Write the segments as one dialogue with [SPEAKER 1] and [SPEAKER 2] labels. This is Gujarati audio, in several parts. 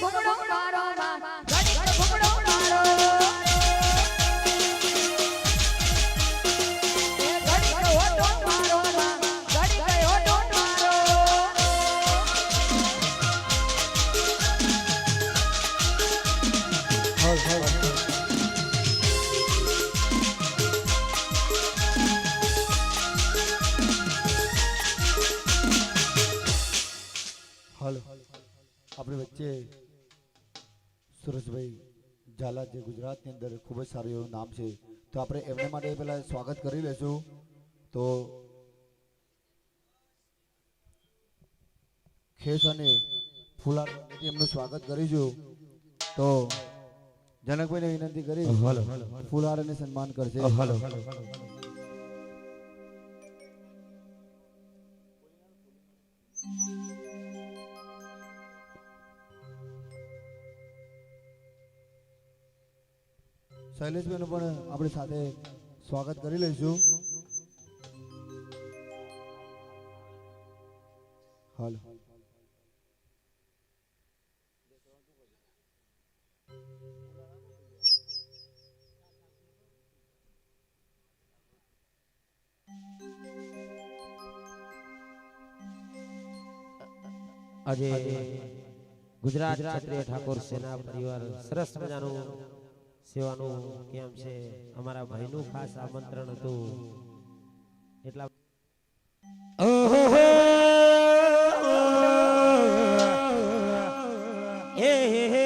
[SPEAKER 1] ભૂંગળો મારો માં સુરેશભાઈ ઝાલા જે ગુજરાતની અંદર ખૂબ જ સારું એવું નામ છે. તો આપણે એમને માટે પહેલાં સ્વાગત કરી લેશું. તો ખેસ અને ફુલાર એમનું સ્વાગત કરીશું. તો જનકભાઈને વિનંતી કરી ફુલાર અને સન્માન કરશે. શૈલેષભાઈનું પણ આપણે સાથે સ્વાગત કરી લઈશું. હાલો.
[SPEAKER 2] આજે ગુજરાત ક્ષત્રિય ઠાકોર સેના પરિવાર સરસ મજાનું સેવાનું કેમ છે? અમારા ભાઈનું ખાસ આમંત્રણ હતું. એટલા એ હે હે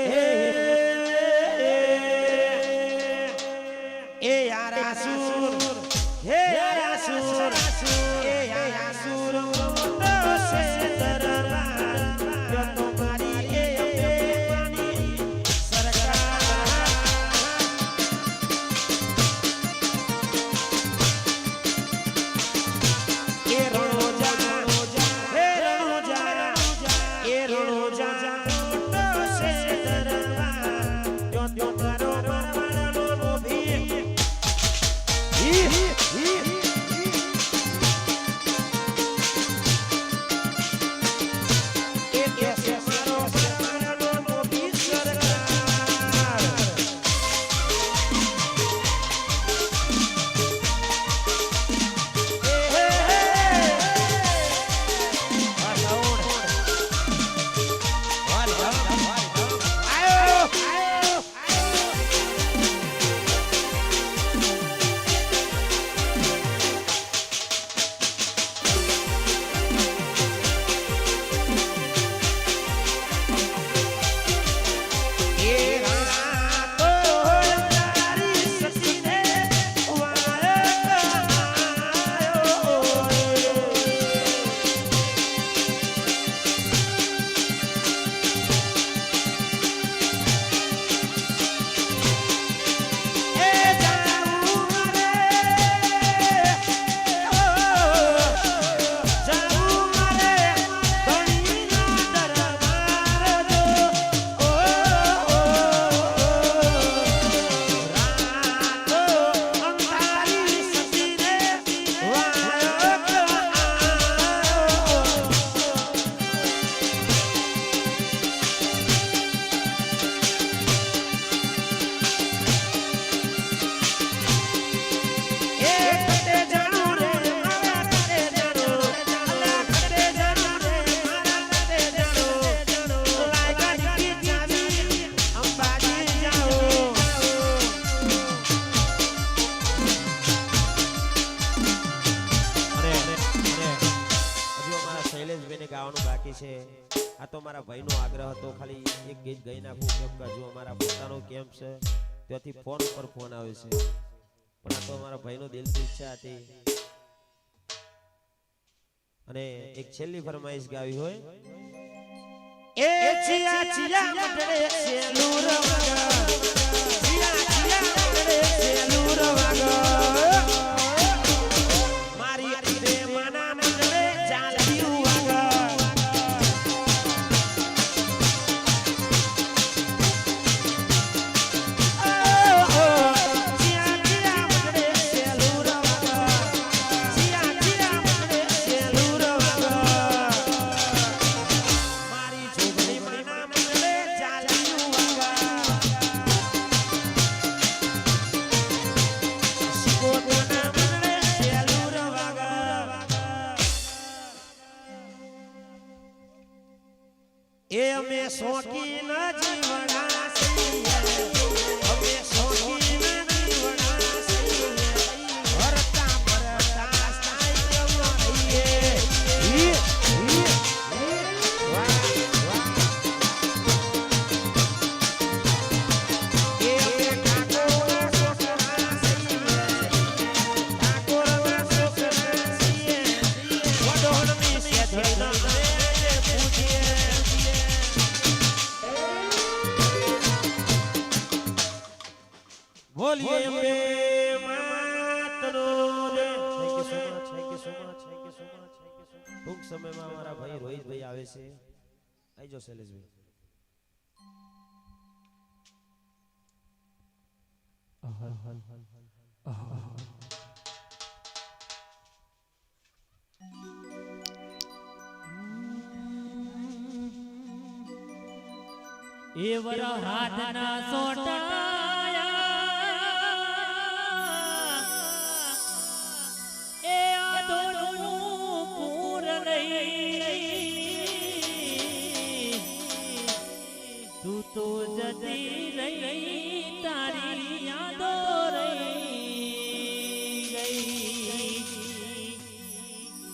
[SPEAKER 2] અમારા ગાવાનું બાકી છે. આ તો મારા ભાઈનો આગ્રહ હતો, ખાલી એક ગીત ગઈ નાખું કેમ કે અમારા પોતાનો કેમ્પ છે, ત્યાંથી ફોન ઉપર ફોન આવે છે. પણ આ તો અમારા ભાઈનો દિલથી ઈચ્છા હતી. અને એક છેલ્લી ફરમાઈશ ગાવી હોય. એ ચિયા ચિયા મટડે સેલુર વાગા અમે શોખીન જીવડા સમયમાં મારા ભાઈ રોહિતભાઈ આવે છે. આવજો શૈલેષભાઈ
[SPEAKER 3] એવર હાથના સોટાયા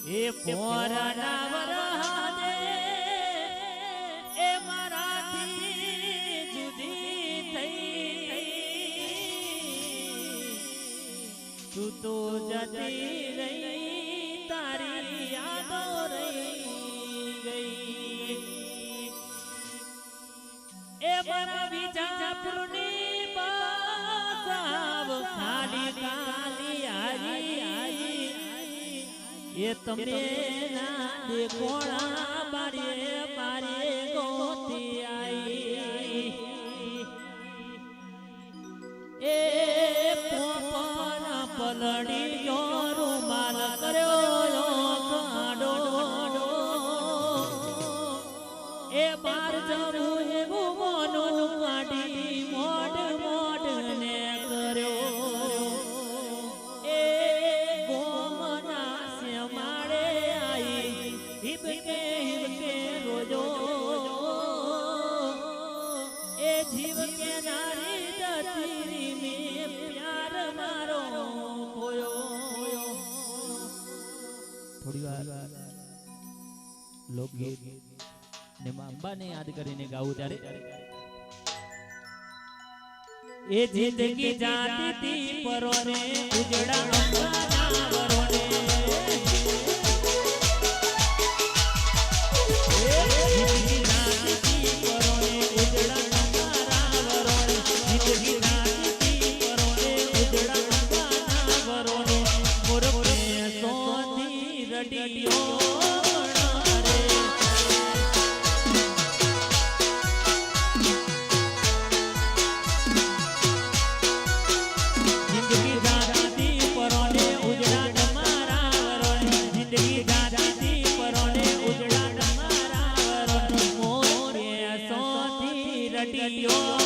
[SPEAKER 3] એ પોરના વરહાદે એ મારાથી જુદી થઈ તું તો જતી રહી, તારી યાદો રહી ગઈ. એ મારા વિજાપુરની બાસાવ એ તમે ના દેખોણા બારે બારે ગોતી આઈ. એ પોપન પલડી ગયો માલ કર્યો કાડો એ બાર જવું ને યાદ કરીને ગાવું ત્યારે. એ જિંદગી જાતી તી પરોને ઉજળા અંબાના વરોને. જિંદગી જાતી તી પરોને ઉજળા અંબાના વરોને જિંદગી રડિયો સોથી